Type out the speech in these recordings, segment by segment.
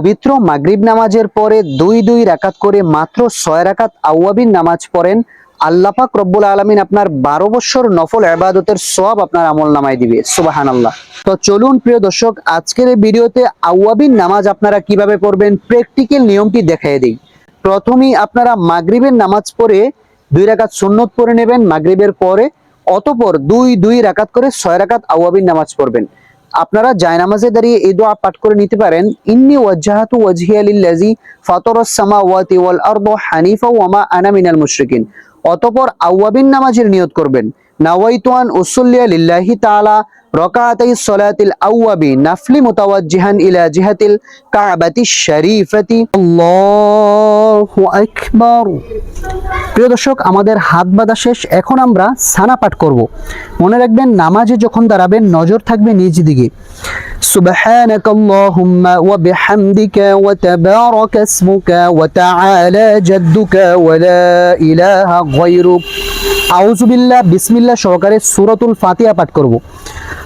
পবিত্র মাগরিব নামাজের পরে দুই দুই রাকাত করে মাত্র ছয় রাকাত আউয়াবিন নামাজ পড়েন, আল্লাহ পাক রব্বুল আলমিন আপনার বারো বছর নফল আবাদতের সব আপনার আমল নামাই দিবে সুবাহান আল্লাহ তো চলুন প্রিয় দর্শক, আজকের এই ভিডিওতে আউয়াবিন নামাজ আপনারা কীভাবে পড়বেন, প্র্যাকটিক্যাল নিয়মটি দেখাই দিই। প্রথমেই আপনারা মাগরিবের নামাজ পড়ে দুই রাকাত সুন্নত পড়ে নেবেন, মাগরিবের পরে অতপর দুই দুই রাকাত করে ছয় রাকাত আউয়াবিন নামাজ পড়বেন। আপনারা জায়নামাজে দাঁড়িয়ে এই দোয়া পাঠ করে নিতে পারেন। ইন্নি ওয়াজ্জাহাতু ওয়াজহিয়া লিল্লাযী ফাতারাস সামাওয়াতি ওয়াল আরদ হানিফা ওয়া মা আনা মিনাল মুশরিকিন। অতঃপর আওয়াবিন নামাজের নিয়ত করবেন। নাওয়াইতু আন উসাল্লিয়া লিল্লাহি তাআলা রাকাতাই সলাতিল আউয়াবি নাফলি মুতাওয়াজ্জিহান ইলা জিহাতিল কাবাতি শরীফাতি আল্লাহু আকবার প্রিয় দর্শক আমাদের হাত বাঁধা শেষ এখন আমরা সানা পাঠ করব মনে রাখবেন নামাজে যখন দাঁড়াবেন নজর থাকবে নিজ দিকে سبحانك اللهم وبحمدك وتبارك اسمك وتعالى جدك ولا إله غيرك আউযু বিল্লাহ বিসমিল্লাহ সহকারে সূরাতুল ফাতিহা পাঠ করব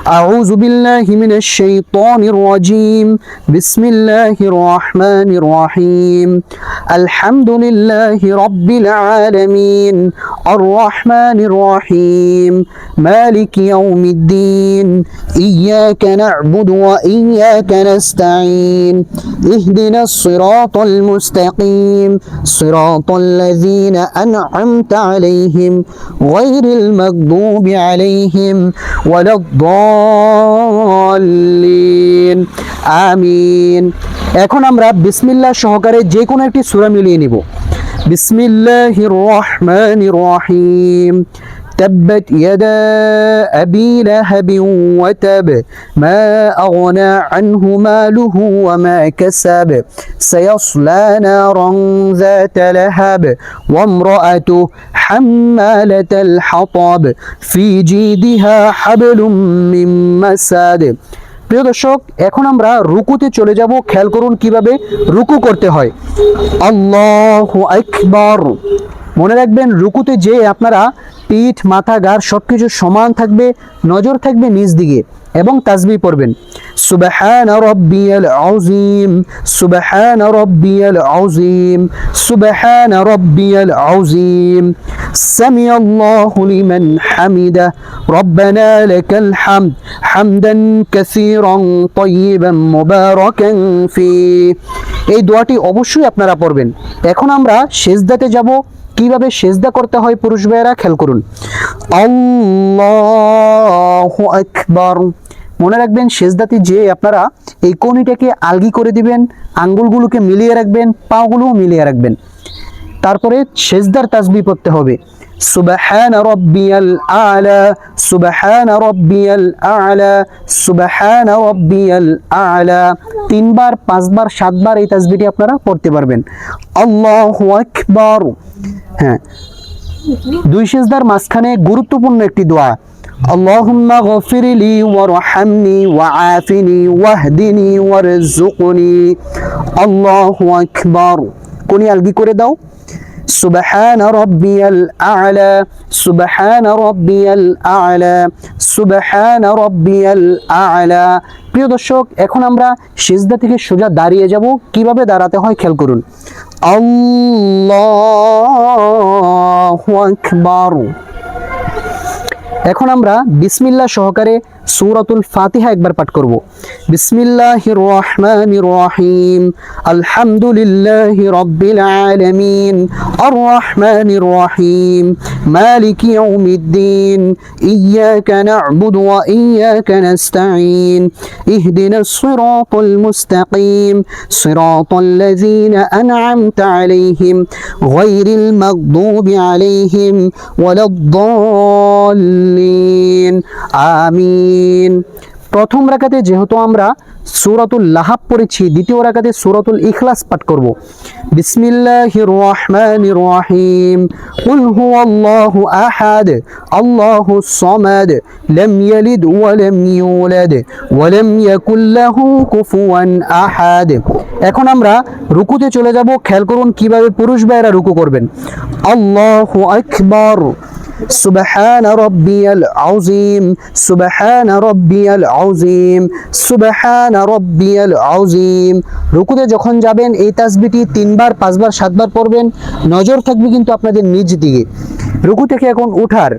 أعوذ بالله من الشيطان الرجيم بسم الله الرحمن الرحيم الحمد لله رب العالمين الرحمن الرحيم مالك يوم الدين إياك نعبد وإياك نستعين اهدنا الصراط المستقيم صراط الذين أنعمت عليهم غير المغضوب عليهم ولا الضالين আমিন এখন আমরা বিসমিল্লাহ সহকারে যে কোনো একটি সূরা মিলিয়ে নিব বিসমিল্লাহির রহমানির রহিম تبت يدا أبي لهب وتب ما أغنى عنه ماله وما كسب سيصلى نارا ذات لهب وامرأته حمالة الحطب في جيدها حبل من مسد প্রিয় দর্শক এখন আমরা রুকুতে চলে যাব খেয়াল করুন কিভাবে রুকু করতে হয় আল্লাহু আকবার মনে রাখবেন, রুকুতে যে আপনারা পিঠ, মাথা গার সবকিছু সমান থাকবে, নজর থাকবে নিজ দিকে এবং তাজবি পড়বেন। সুবহান রব্বিয়াল আযীম, সুবহান রব্বিয়াল আযীম, সুবহান রব্বিয়াল আযীম। সামি আল্লাহু লিমান হামিদা। রব্বানা লাকাল হামদ, হামদান কাসীরান তাইয়িবান মুবারাকান ফি। এই দোয়াটি অবশ্যই আপনারা পড়বেন। এখন আমরা সেজদাতে যাব। কীভাবে সেজদা করতে হয় পুরুষ ভাইয়েরা? খেয়াল করুন। মনে রাখবেন, সেজদাতে যে আপনারা এই কনিটাকে আলগি করে দিবেন, আঙ্গুলগুলোকে মিলিয়ে রাখবেন, পাগুলোও মিলিয়ে রাখবেন। তারপরে সেজদার তাজবি পড়তে হবে। সুবহান রব্বিয়াল আলা সুবহান রব্বিয়াল আলা সুবহান রব্বিয়াল আলা তিনবার পাঁচবার সাতবার এই তাসবিটি আপনারা পড়তে পারবেন আল্লাহু আকবার হ্যাঁ দুই সেজদার মাঝখানে গুরুত্বপূর্ণ একটি দোয়া اللهم اغفر لي وارحمني وعافني واهدني وارزقني الله اكبر কোনি আলগি করে দাও سبحان ربي الأعلى سبحان ربي الأعلى سبحان ربي الأعلى প্রিয় দর্শক এখন আমরা সিজদা থেকে সোজা দাঁড়িয়ে যাব কিভাবে দাঁড়াতে হয় খেয়াল করুন আল্লাহু আকবার এখন আমরা বিসমিল্লাহ সহকারে সূরাতুল ফাতিহা একবার পাঠ করব। বিসমিল্লাহির রহমানির রহিম। আলহামদুলিল্লাহি রাব্বিল আলামিন। আর রহমানির রহিম। মালিকি ইয়াউমিদ্দিন। ইয়াকা না'বুদু ওয়া ইয়াকা নাস্তাঈন। ইহদিনাস সিরাতাল মুস্তাকিম। সিরাতাল লাযীনা আন'আমতা আলাইহিম। গায়রিল মাগদুবি আলাইহিম। ওয়ালাদ-দাল্লিন। আমিন। প্রথম রাকাতে যেহেতু আমরা সূরাতুল লাহাব পড়েছি, দ্বিতীয় রাকাতে সূরাতুল ইখলাস পাঠ করব। রহিম। কুল আহাদ লাম ইয়ালিদ ওয়া লাম ইউলাদ, ওয়া লাম ইয়াকুল লাহু কুফুয়ান আহাদ। এখন আমরা রুকুতে চলে যাব। খেয়াল করুন কীভাবে পুরুষ ভাইরা রুকু করবেন। আল্লাহু আকবার। সুবহান রব্বিয়াল আযীম, সুবহান রব্বিয়াল আযীম, সুবহান রব্বিয়াল আযীম। রুকুতে যখন যাবেন, এই তাসবিহটি তিনবার, পাঁচবার, সাতবার পড়বেন। নজর থাকবে কিন্তু আপনাদের নিজ দিকে। রুকু থেকে এখন উঠার।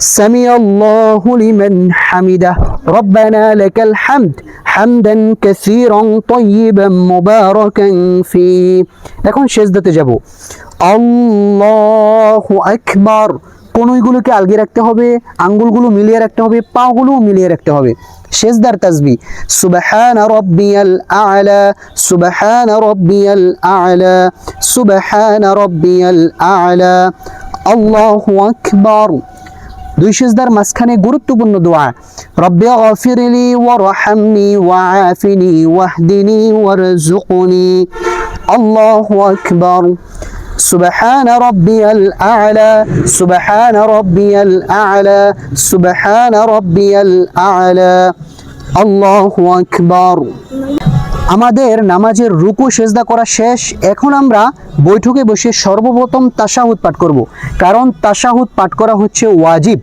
সামি আল্লাহু লিমান হামিদা। রব্বানা লাকাল হামদ হামদান কাসীরান তাইয়িবান মুবারাকান ফি। এখন সেজদাতে যাব। আল্লাহু আকবার। কোনগুলোকে আলগে রাখতে হবে, আঙ্গুলগুলো মিলিয়ে রাখতে হবে পাগুলো মিলিয়ে রাখতে হবে। শেষদার তাসবি, সুবহান রব্বিয়াল আ'লা, সুবহান রব্বিয়াল আ'লা, সুবহান রব্বিয়াল আ'লা, আল্লাহু আকবার। দুই সেজদার মাঝখানে গুরুত্বপূর্ণ দোয়া, রব্বি গফিরলি ওয়ারহামনি ওয়াআফিনি ওয়াহদিনি ওয়ারজুকনি আল্লাহু আকবার। سبحان ربي الأعلى سبحان ربي الأعلى سبحان ربي الأعلى الله أكبر আমাদের নামাজের রুকু সেজদা করা শেষ এখন আমরা বৈঠকে বসে সর্বপ্রথম তাশাহুদ পাঠ করব কারণ তাশাহুদ পাঠ করা হচ্ছে ওয়াজিব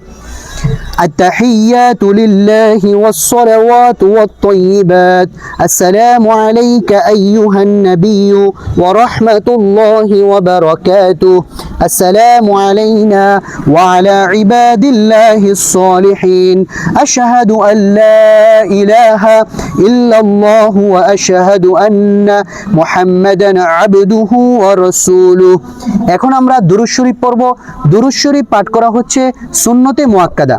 التحيات لله والصلوات والطيبات السلام عليك أيها النبي ورحمة الله وبركاته السلام علينا وعلى عباد الله الصالحين أشهد أن لا إله إلا الله وأشهد أن محمدا عبده ورسوله এখন আমরা দুরুদ শরীফ পড়ব দুরুদ শরীফ পাঠ করা হচ্ছে সুন্নতে মুআক্কাদা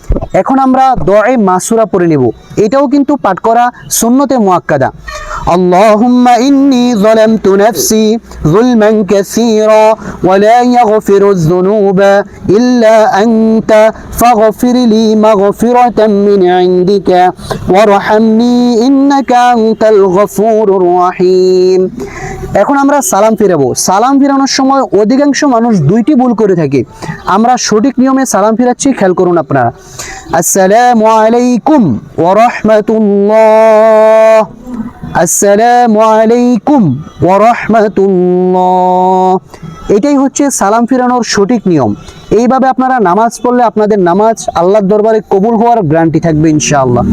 এখন আমরা দোয়ায়ে মাসুরা পড়ে নেব এটাও কিন্তু পাঠ করা সুন্নতে মুআক্কাদা اللهم إني ظلمت نفسي ظلما كثيرا ولا يغفر الذنوب إلا أنت فاغفر لي مغفرة من عندك وارحمني إنك أنت الغفور الرحيم এখন আমরা সালাম ফিরাবো। সালাম ফিরানোর সময় অধিকাংশ মানুষ দুইটি ভুল করে থাকে। আমরা সঠিক নিয়মে সালাম ফিরাচ্ছি, খেয়াল করুন আপনারা। আসসালামু আলাইকুম ওয়া রাহমাতুল্লাহ। আসসালামু আলাইকুম ওয়া রাহমাতুল্লাহ। এটাই হচ্ছে সালাম ফিরানোর সঠিক নিয়ম। এইভাবে আপনারা নামাজ পড়লে আপনাদের নামাজ আল্লাহর দরবারে কবুল হওয়ার গ্যারান্টি থাকবে ইনশাআল্লাহ।